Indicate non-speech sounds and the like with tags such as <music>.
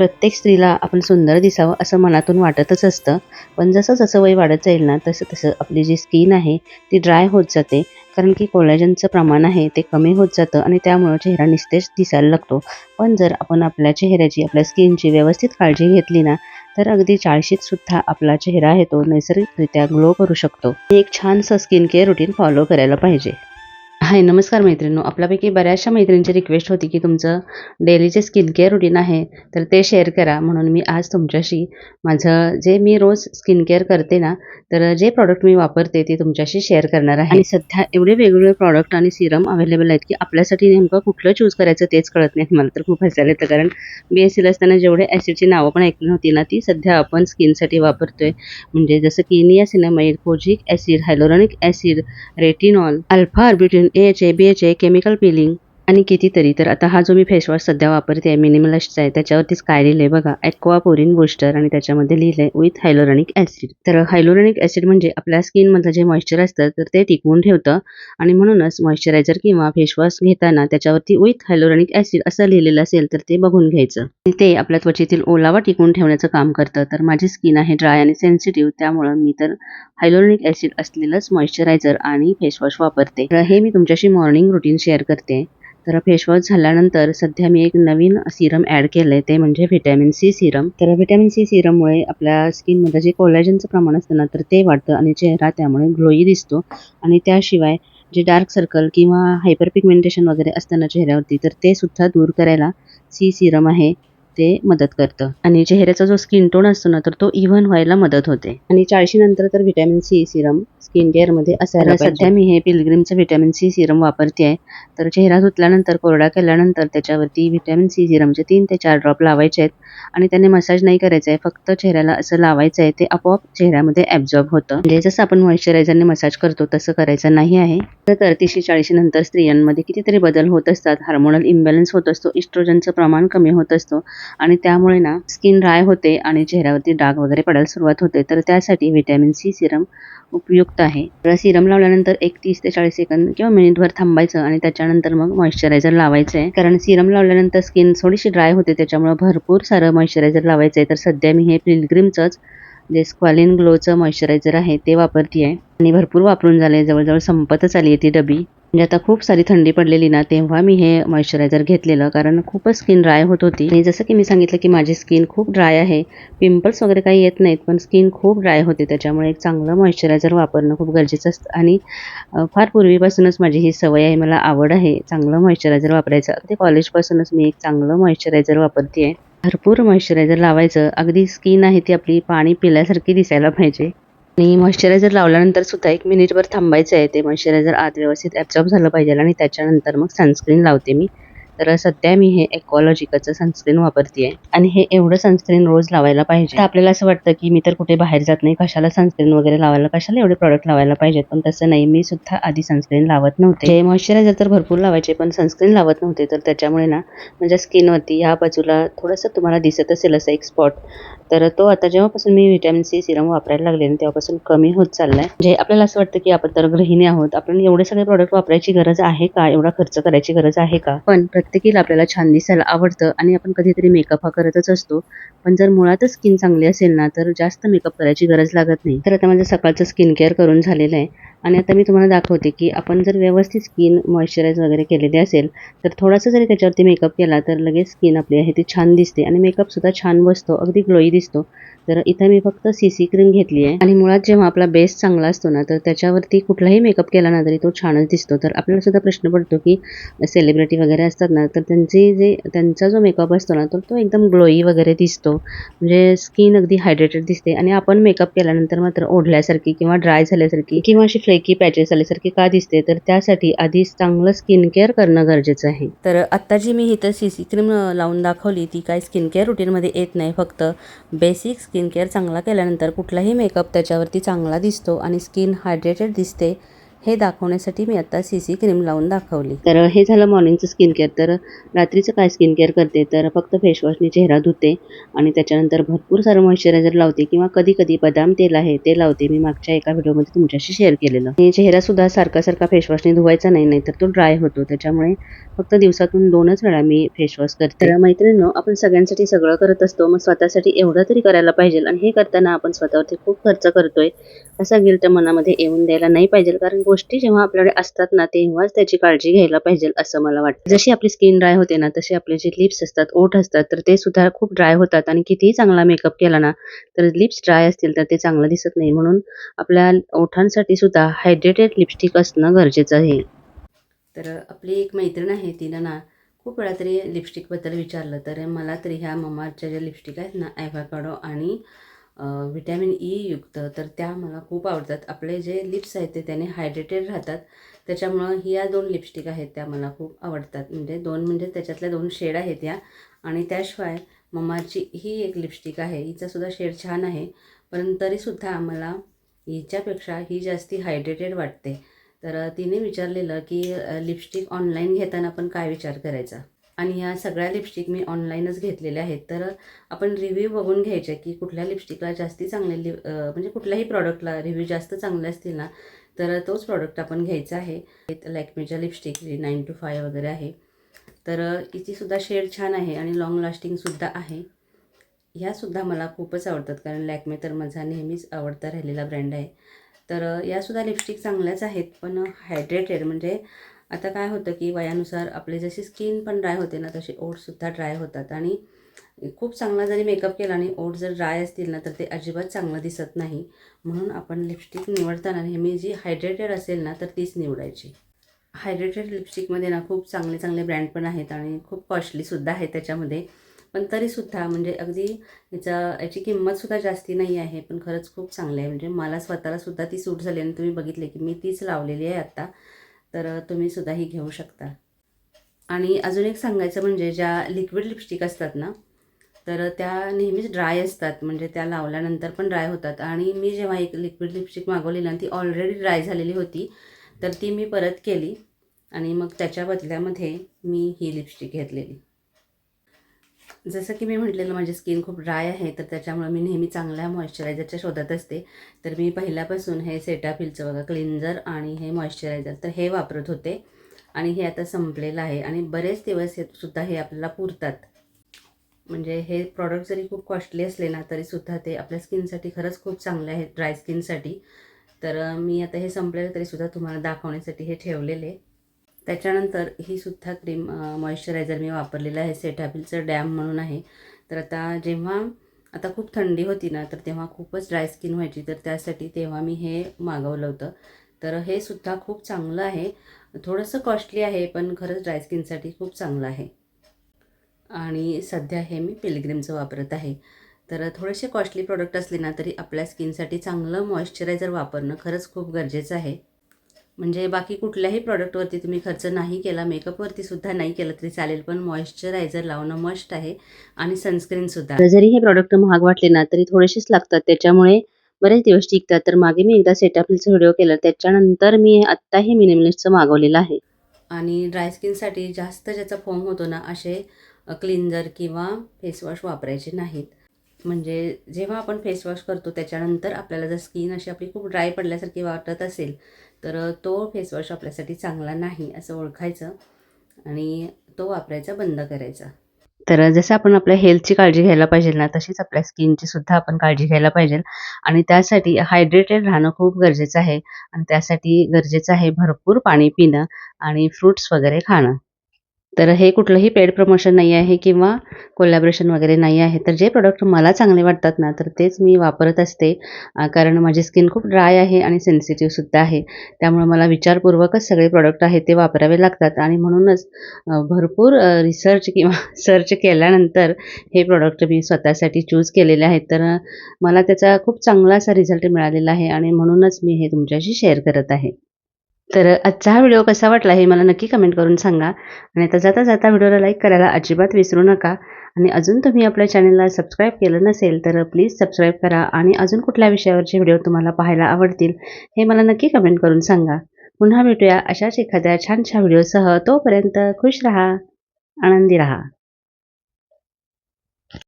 प्रत्येक स्त्रीला आपण सुंदर दिसावं असं मनातून वाटतच असतं. पण जसं जसं वय वाढत जाईल ना तसं तसं आपली जी स्किन आहे ती ड्राय होत जाते. कारण की कोलॅजनचं प्रमाण आहे ते कमी होत जातं आणि त्यामुळं चेहरा निस्तेज दिसायला लागतो. पण जर आपण आपल्या चेहऱ्याची आपल्या स्किनची व्यवस्थित काळजी घेतली ना तर अगदी चाळशीत सुद्धा आपला चेहरा आहे तो नैसर्गिकरित्या ग्लो करू शकतो. एक छानसं स्किन केअर रुटीन फॉलो करायला पाहिजे. हाय नमस्कार मैत्रिणू आपल्यापैकी बऱ्याचशा मैत्रिणींची रिक्वेस्ट होती की तुमचं डेलीचे स्किन केअर रुटीन आहे तर ते शेअर करा. म्हणून मी आज तुमच्याशी माझं जे मी रोज स्किन केअर करते ना तर जे प्रॉडक्ट मी वापरते ते तुमच्याशी शेअर करणार आहे. आणि सध्या एवढे वेगवेगळे प्रॉडक्ट आणि सिरम अवेलेबल आहेत की आपल्यासाठी नेमकं कुठलं चूज करायचं तेच कळत नाही. मला तर खूप हसायला येतं. कारण बी एस सीला असताना जेवढे ॲसिडची नावं पण ऐकली होती ना ती सध्या आपण स्किनसाठी वापरतोय. म्हणजे जसं की niacinamide kojic acid hyaluronic acid retinol alpha arbutin A H A B H A chemical peeling आणि कितीतरी. तर आता हा जो मी फेसवॉश सध्या वापरते आहे मिनिमलिस्टचा आहे त्याच्यावरतीच काय लिहिलं आहे बघा ॲक्वापोरिन बुस्टर आणि त्याच्यामध्ये लिहिलं आहे विथ हायलोरॉनिक ॲसिड तर हायलोरॉनिक ॲसिड म्हणजे आपल्या स्किनमधलं जे मॉइश्चर असतं तर ते टिकवून ठेवतं. आणि म्हणूनच मॉइश्चरायझर किंवा फेसवॉश घेताना त्याच्यावरती विथ हायलोरॉनिक ॲसिड असं लिहिलेलं असेल तर ते बघून घ्यायचं. ते आपल्या त्वचेतील ओलावा टिकवून ठेवण्याचं काम करतं. तर माझी स्किन आहे ड्राय आणि सेन्सिटिव्ह त्यामुळं मी तर हायलोरॉनिक ॲसिड असलेलंच मॉइश्चरायझर आणि फेसवॉश वापरते. तर हे मी तुमच्याशी मॉर्निंग रुटीन शेअर करते. तर फेसवॉश झाल्यानंतर सध्या मी एक नवीन सिरम ॲड केलं आहे ते म्हणजे व्हिटॅमिन सी सिरम. तर व्हिटॅमिन सी सिरममुळे आपल्या स्किनमध्ये जे कोलॅजनचं प्रमाण असतं ना तर ते वाढतं आणि चेहरा त्यामुळे ग्लोई दिसतो. आणि त्याशिवाय जे डार्क सर्कल किंवा हायपर पिगमेंटेशन वगैरे असताना चेहऱ्यावरती तर ते सुद्धा दूर करायला सी सिरम आहे. ते मदत करतं. आणि चेहऱ्याचा जो स्किन टोन असतो ना तर तो इव्हन व्हायला मदत होते. आणि चाळीशी नंतर तर व्हिटॅमिन सी सिरम स्किन केअरमध्ये असायला सध्या मी हे पिलग्रिमचं व्हिटॅमिन सी सिरम वापरते आहे तर चेहरा धुतल्यानंतर कोरडा केल्यानंतर त्याच्यावरती व्हिटॅमिन सी सिरमचे तीन ते चार ड्रॉप लावायचे आहेत. आणि त्याने मसाज नाही करायचं आहे फक्त चेहऱ्याला असं लावायचं आहे ते आपोआप चेहऱ्यामध्ये ॲब्झॉर्ब होतं. म्हणजे जसं आपण मॉइश्चरायझरने मसाज करतो तसं करायचं नाही आहे. तर तीसशे चाळीशी नंतर स्त्रियांमध्ये कितीतरी बदल होत असतात. हार्मोनल इम्बॅलन्स होत असतो. इस्ट्रोजनचं प्रमाण कमी होत असतो. आणि त्यामुळे ना स्किन ड्राय होते आणि चेहऱ्यावरती डाग वगैरे पडायला सुरुवात होते. तर त्यासाठी व्हिटॅमिन सी सिरम उपयुक्त आहे. तर सिरम लावल्यानंतर एक तीस ते चाळीस सेकंद किंवा मिनिटभर थांबायचं आणि त्याच्यानंतर मग मॉइश्चरायझर लावायचं आहे कारण सिरम लावल्यानंतर स्किन थोडीशी ड्राय होते. त्याच्यामुळे भरपूर सारं मॉइश्चरायझर लावायचं आहे तर सध्या मी हे पिलग्रीमचंच जे स्क्वालिन ग्लोचं मॉइश्चरायझर आहे ते वापरते आहे आणि भरपूर वापरून झाले जवळजवळ संपतच आली आहे ती डबी. म्हणजे आता खूप सारी थंडी पडलेली ना तेव्हा मी हे मॉइश्चरायझर घेतलेलं कारण खूपच स्किन ड्राय होत होती. आणि जसं की मी सांगितलं की माझी स्किन खूप ड्राय आहे. पिंपल्स वगैरे काही येत नाहीत पण स्किन खूप ड्राय होते. त्याच्यामुळे एक चांगलं मॉइश्चरायझर वापरणं खूप गरजेचं असतं. आणि फार पूर्वीपासूनच माझी ही सवय आहे मला आवड आहे चांगलं मॉइश्चरायझर वापरायचं. ते कॉलेजपासूनच मी एक चांगलं मॉइश्चरायझर वापरते आहे भरपूर मॉइश्चरायझर लावायचं. अगदी स्किन आहे ती आपली पाणी पिल्यासारखी दिसायला पाहिजे. आणि मॉइश्चरायझर लावल्यानंतर सुद्धा एक मिनिटभर थांबायचं आहे. ते मॉइश्चरायझर आत व्यवस्थित ॲब्झॉर्ब झालं पाहिजे आणि त्याच्यानंतर मग सनस्क्रीन लावते मी. तर सध्या मी हे एकॉलॉजिकलचं सनस्क्रीन वापरते आहे आणि हे एवढं सनस्क्रीन रोज लावायला पाहिजे. तर आपल्याला असं वाटतं की मी तर कुठे बाहेर जात नाही कशाला सनस्क्रीन वगैरे लावायला कशाला एवढे प्रॉडक्ट लावायला पाहिजेत? पण तसं नाही मी सुद्धा आधी सनस्क्रीन लावत नव्हते. हे मॉइश्चरायझर तर भरपूर लावायचे पण सनस्क्रीन लावत नव्हते. तर त्याच्यामुळे ना माझ्या स्किनवरती ह्या बाजूला थोडंसं तुम्हाला दिसत असेल असं एक स्पॉट तर तो आता जेव्हापासून मी व्हिटॅमिन सी सिरम वापरायला लागले ना तेव्हापासून कमी होत चाललाय. म्हणजे आपल्याला असं वाटतं की आपण तर गृहिणी आहोत आपण एवढे सगळे प्रॉडक्ट वापरायची गरज आहे का? एवढा खर्च करायची गरज आहे का? पण प्रत्येकीला आपल्याला छान दिसायला आवडतं आणि आपण कधीतरी मेकअप हा करतच असतो. पण जर मुळातच स्किन चांगली असेल ना तर जास्त मेकअप करायची गरज लागत नाही. तर आता माझं सकाळचं स्किन केअर करून झालेलं आहे. आणि आता मी तुम्हाला दाखवते की आपण जर व्यवस्थित स्किन मॉइश्चरायज वगैरे केलेली असेल तर थोडासा जरी त्याच्यावरती मेकअप केला तर लगेच स्किन आपली आहे ती छान दिसते आणि मेकअपसुद्धा छान बसतो अगदी ग्लोई दिसतो. तर इथं मी फक्त सी सी क्रीम घेतली आहे. आणि मुळात जेव्हा आपला बेस चांगला असतो ना तर त्याच्यावरती कुठलाही मेकअप केला ना तरी तो छानच दिसतो. तर आपल्याला सुद्धा प्रश्न पडतो की सेलिब्रिटी वगैरे असतात ना तर त्यांची जे त्यांचा जो मेकअप असतो ना तर तो एकदम ग्लोई वगैरे दिसतो. म्हणजे स्किन अगदी हायड्रेटेड दिसते. आणि आपण मेकअप केल्यानंतर मात्र ओढल्यासारखी किंवा ड्राय झाल्यासारखी किंवा अशी फ्लेकी पॅचेस आल्यासारखी का दिसते? तर त्यासाठी आधी चांगलं स्किन केअर करणं गरजेचं आहे. तर आत्ता जी मी इथं सी सी क्रीम लावून दाखवली. ती काय स्किन केअर रुटीनमध्ये येत नाही. फक्त बेसिक स्किन केअर चांगला केल्यानंतर कुठलाही मेकअप त्याच्यावरती चांगला दिसतो आणि स्किन हायड्रेटेड दिसते. हे दाखवण्यासाठी मी आता सी सी क्रीम लावून दाखवली. तर हे झालं मॉर्निंगचं स्किन केअर तर रात्रीचं काय स्किन केअर करते? तर फक्त फेसवॉशने चेहरा धुते आणि त्याच्यानंतर भरपूर सारं मॉइश्चरायझर लावते किंवा कधी कधी बदाम तेल आहे ते लावते मी मागच्या एका व्हिडिओमध्ये तुमच्याशी शेअर केलेलं. आणि चेहरासुद्धा सारखा सारखा फेसवॉशने धुवायचा नाही नाहीतर तो ड्राय होतो. त्याच्यामुळे फक्त दिवसातून दोनच वेळा मी फेसवॉश करते. तर मैत्रिणींनो आपण सगळ्यांसाठी सगळं करत असतो. मग स्वतःसाठी एवढं तरी करायला पाहिजे. आणि हे करताना आपण स्वतःवरती खूप खर्च करतोय. असा गिल्ट मनामध्ये येऊन द्यायला नाही पाहिजे. कारण गोष्टी जेव्हा आपल्याकडे असतात ना तेव्हाच त्याची काळजी घ्यायला पाहिजे असं मला वाटतं. जशी आपली स्किन ड्राय होते ना तसे आपले जे लिप्स असतात ओठ असतात तर ते सुद्धा खूप ड्राय होतात. आणि कितीही चांगला मेकअप केला ना तर लिप्स ड्राय असतील तर ते चांगलं दिसत नाही. म्हणून आपल्या ओठांसाठी सुद्धा हायड्रेटेड लिपस्टिक असणं गरजेचं आहे. तर आपली एक मैत्रीण आहे तिला ना खूप वेळा तरी लिपस्टिकबद्दल विचारलं. तर मला तरी ह्या ममाच्या ज्या लिपस्टिक आहेत ना ॲव्हाकाडो आणि व्हिटॅमिन ई e युक्त तर त्या मला खूप आवडतात. आपले जे लिप्स आहेत ते त्याने हायड्रेटेड राहतात. त्याच्यामुळं ह्या दोन लिपस्टिक आहेत त्या मला खूप आवडतात. म्हणजे दोन म्हणजे त्याच्यातल्या दोन शेड आहेत या. आणि त्याशिवाय ममाची ही एक लिपस्टिक आहे. हिचासुद्धा शेड छान आहे. पण तरीसुद्धा मला हिच्यापेक्षा ही जास्ती हायड्रेटेड वाटते. तर तिने विचारलेलं की लिपस्टिक ऑनलाईन घेताना आपण काय विचार करायचा? आणि ह्या सगळ्या लिपस्टिक मी ऑनलाईनच घेतलेल्या आहेत. तर आपण रिव्ह्यू बघून घ्यायचे की कुठल्या लिपस्टिकला जास्ती चांगले लि म्हणजे कुठल्याही प्रॉडक्टला रिव्ह्यू जास्त चांगले असतील ना तर तोच प्रॉडक्ट आपण घ्यायचा आहे. लॅक्मेच्या लिपस्टिक नाईन टू फाय वगैरे आहे. तर हिचीसुद्धा शेड छान आहे आणि लाँग लास्टिंगसुद्धा आहे. ह्यासुद्धा मला खूपच आवडतात कारण लॅक्मे तर माझा नेहमीच आवडता राहिलेला ब्रँड आहे. तर यासुद्धा लिपस्टिक चांगल्याच आहेत पण हायड्रेटेड म्हणजे आता काय होतं की वयानुसार आपले जशी स्किन पण ड्राय होते ना तसे ओठसुद्धा ड्राय होतात. आणि खूप चांगला जरी मेकअप केला आणि ओठ जर ड्राय असतील ना तर ते अजिबात चांगलं दिसत नाही. म्हणून आपण लिपस्टिक निवडताना नेहमी जी हायड्रेटेड असेल ना तर तीच निवडायची. हायड्रेटेड लिपस्टिकमध्ये ना खूप चांगले चांगले ब्रँड पण आहेत आणि खूप कॉस्टलीसुद्धा आहे त्याच्यामध्ये. पण तरीसुद्धा म्हणजे अगदी याचा याची किंमतसुद्धा जास्ती नाही आहे पण खरंच खूप चांगली आहे. म्हणजे मला स्वतःलासुद्धा ती सूट झाली आणि तुम्ही बघितले की मी तीच लावलेली आहे आत्ता तर तुम्हीसुद्धा ही घेऊ शकता. आणि अजून एक सांगायचं म्हणजे ज्या लिक्विड लिपस्टिक असतात ना तर त्या नेहमीच ड्राय असतात. म्हणजे त्या लावल्यानंतर पण ड्राय होतात. आणि मी जेव्हा एक लिक्विड लिपस्टिक मागवली ना ती ऑलरेडी ड्राय झालेली होती तर ती मी परत केली. आणि मग त्याच्या बदल्यामध्ये मी ही लिपस्टिक घेतलेली. जसं की मी म्हटलेलं माझी स्किन खूप ड्राय आहे तर त्याच्यामुळे मी नेहमी चांगल्या मॉइश्चरायझरच्या शोधात असते तर मी पहिल्यापासून हे सेटाफिलचं बघा क्लिन्झर आणि हे मॉइश्चरायझर तर हे वापरत होते. आणि हे आता संपलेलं आहे आणि बरेच दिवस हे सुद्धा हे आपल्याला पुरतात. म्हणजे हे प्रॉडक्ट जरी खूप कॉस्टली असले ना तरीसुद्धा ते आपल्या स्किनसाठी खरंच खूप चांगले आहेत ड्राय स्किनसाठी तर मी आता हे संपलेलं तरीसुद्धा तुम्हाला दाखवण्यासाठी हे ठेवलेले. त्याच्यानंतर ही सुद्धा क्रीम मॉइश्चरायझर मी वापरलेलं आहे. सेटाबिलचं डॅम म्हणून आहे. तर आता जेव्हा आता खूप थंडी होती ना तर तेव्हा खूपच ड्राय स्किन व्हायची. तर त्यासाठी तेव्हा मी हे मागवलं होतं. तर हे सुद्धा खूप चांगलं आहे. थोडंसं कॉस्टली आहे पण खरंच ड्राय स्किनसाठी खूप चांगलं आहे. आणि सध्या हे मी पिलग्रीमचं वापरत आहे. तर थोडेसे कॉस्टली प्रोडक्ट असले ना तरी आपल्या स्किनसाठी चांगलं मॉइश्चरायझर वापरणं खरंच खूप गरजेचं आहे. म्हणजे बाकी कुठल्याही प्रॉडक्टवरती तुम्ही खर्च नाही केला मेकअपवरती सुद्धा नाही केलं तरी चालेल पण मॉइश्चरायझर लावणं मस्ट आहे आणि सनस्क्रीनसुद्धा जरी हे प्रॉडक्ट महाग वाटले ना तरी थोडेसेच लागतात. त्याच्यामुळे बरेच दिवस टिकतात. तर मागे मी एकदा सेटाफिलचा व्हिडिओ केला. त्याच्यानंतर मी आत्ताही मिनिमलिस्टचं मागवलेलं आहे. आणि ड्राय स्किनसाठी जास्त ज्याचा फॉर्म होतो ना असे क्लिन्झर किंवा फेसवॉश वापरायचे नाहीत. म्हणजे जेव्हा आपण फेसवॉश करतो त्याच्यानंतर आपल्याला जर स्किन अशी आपली खूप ड्राय पडल्यासारखी वाटत असेल तर तो फेसवॉश आपल्यासाठी चांगला नाही असं ओळखायचं आणि तो वापरायचा बंद करायचा. तर जसं आपण आपल्या हेल्थची काळजी घ्यायला पाहिजे ना तशीच आपल्या स्किनची सुद्धा आपण काळजी घ्यायला पाहिजे. आणि त्यासाठी हायड्रेटेड राहणं खूप गरजेचं आहे. आणि त्यासाठी गरजेचं आहे भरपूर पाणी पिणं आणि फ्रूट्स वगैरे खाणं. तर हे कुठलंही पेड प्रमोशन नाही आहे किंवा कोलॅबरेशन वगैरे नाही आहे तर जे प्रोडक्ट मला चांगले वाटतात ना तर तेच मी वापरत असते. कारण माझी स्किन खूप ड्राय आहे आणि सेन्सिटिव्हसुद्धा आहे. त्यामुळे मला विचारपूर्वकच सगळे प्रोडक्ट आहेत ते वापरावे लागतात. आणि म्हणूनच भरपूर रिसर्च किंवा <laughs> सर्च केल्यानंतर हे प्रोडक्ट मी स्वतःसाठी चूज केलेले आहेत. तर मला त्याचा खूप चांगला असा रिझल्ट मिळालेला आहे आणि म्हणूनच मी हे तुमच्याशी शेअर करत आहे. तर आजचा हा व्हिडिओ कसा वाटला हे मला नक्की कमेंट करून सांगा. आणि आता जाता जाता व्हिडिओला लाईक करायला अजिबात विसरू नका. आणि अजून तुम्ही आपल्या चॅनलला सबस्क्राईब केलं नसेल तर प्लीज सबस्क्राईब करा. आणि अजून कुठल्या विषयावरचे व्हिडिओ तुम्हाला पाहायला आवडतील हे मला नक्की कमेंट करून सांगा. पुन्हा भेटूया अशाच एखाद्या छानशा व्हिडिओसह तोपर्यंत खुश रहा आनंदी रहा.